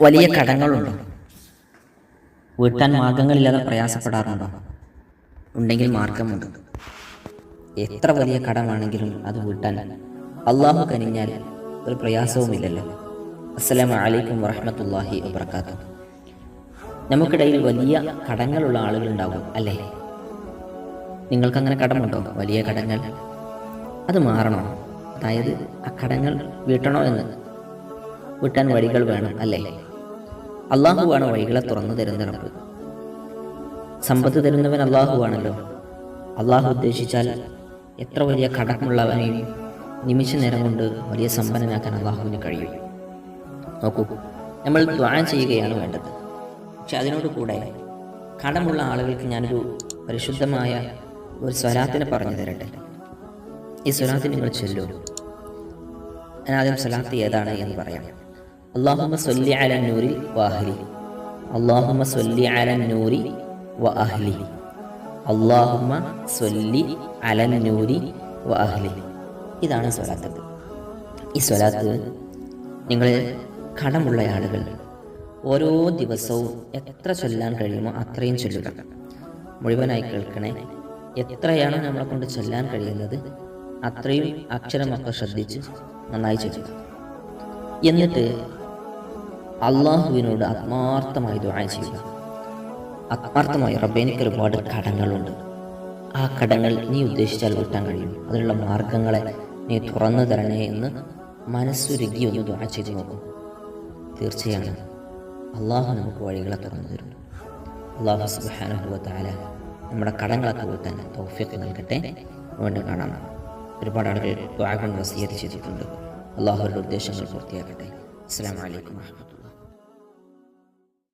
വലിയ കടങ്ങളുണ്ടോ. വീട്ടാൻ മാർഗങ്ങളില്ലാതെ പ്രയാസപ്പെടാറുണ്ടോ? ഉണ്ടെങ്കിൽ മാർഗമുണ്ട് എത്ര വലിയ കടമാണെങ്കിലും അത് വീട്ടാൻ അള്ളാഹു കനിഞ്ഞാൽ ഒരു പ്രയാസവുമില്ലല്ലോ. അസ്സലാം വലൈക്കും വറഹമത്തല്ലാഹി വബർക്കാത്തു നമുക്കിടയിൽ വലിയ കടങ്ങളുള്ള ആളുകളുണ്ടാവും അല്ലേ? നിങ്ങൾക്കങ്ങനെ കടമുണ്ടോ? വലിയ കടങ്ങൾ? അത് മാറണോ? അതായത് ആ കടങ്ങൾ വീട്ടണോ എന്ന്? വീട്ടാൻ വഴികൾ വേണം അല്ലേ? അള്ളാഹുവാണ് വഴികളെ തുറന്നു തരുന്ന റബ്ബ് സമ്പത്ത് തരുന്നവൻ അള്ളാഹുവാണല്ലോ. അള്ളാഹു ഉദ്ദേശിച്ചാൽ എത്ര വലിയ കടമുള്ളവനെയും നിമിഷ നേരം കൊണ്ട് വലിയ സമ്പന്നനാക്കാൻ അള്ളാഹുവിന് കഴിയും. നോക്കൂ നമ്മൾ ദ്വാരം ചെയ്യുകയാണ് വേണ്ടത്. പക്ഷെ അതിനോട് കൂടെ കടമുള്ള ആളുകൾക്ക് ഞാനൊരു പരിശുദ്ധമായ ഒരു സ്വരാത്തിനെ പറഞ്ഞു തരട്ടെ. ഈ സ്വലാത്ത് നിങ്ങൾ ചൊല്ലൂ. ഞാൻ ആദ്യം സ്വലാത്ത് ഏതാണ് എന്ന് പറയാം. അള്ളാഹുമ സൊല്ലി അലന്നൂരി വാഹലി അള്ളാഹുമ സൊല്ലി അലന്നൂരി നൂരി വ അഹ്ലി. അള്ളാഹുമ സൊല്ലി അലന്നൂരി നൂരി വ ഇതാണ് സ്വലാത്ത്. ഈ സ്വലാത്ത് നിങ്ങൾ കടമുള്ള ആളുകൾ ഓരോ ദിവസവും എത്ര ചൊല്ലാൻ കഴിയുമോ അത്രയും ചൊല്ലുക. മുഴുവനായി കേൾക്കണേ എത്രയാണ് നമ്മളെ കൊണ്ട് ചൊല്ലാൻ കഴിയുന്നത് അത്രയും അക്ഷരമൊക്കെ ശ്രദ്ധിച്ച് നന്നായി ചൊല്ലുക. എന്നിട്ട് അള്ളാഹുവിനോട് ആത്മാർത്ഥമായി ദുആ ചെയ്യുക. ആത്മാർത്ഥമായി റബ്ബേ എനിക്ക് ഒരുപാട് കടങ്ങളുണ്ട്. ആ കടങ്ങൾ നീ ഉദ്ദേശിച്ചാൽ വീട്ടാൻ കഴിയും. അതിനുള്ള മാർഗങ്ങളെ നീ തുറന്നു തരണേ എന്ന് മനസ്സുരുകി ഒന്ന് ദുആ ചെയ്ത് നോക്കും. തീർച്ചയാണ് അള്ളാഹു നമുക്ക് വഴികളെ തുറന്നു തരും അള്ളാഹു സുബാനുഭവത്താല നമ്മുടെ കടങ്ങളൊക്കെ വീട്ടാൻ തൗഫീഖ് നൽകട്ടെ. വീണ്ടും കാണാം. ഒരുപാട് ആളുകൾ കൊണ്ട് വസീയത്ത് ചെയ്തിട്ടുണ്ട്. അള്ളാഹുവിന്റെ ഉദ്ദേശങ്ങൾ പൂർത്തിയാക്കട്ടെ. അസ്സാം വലൈക്കും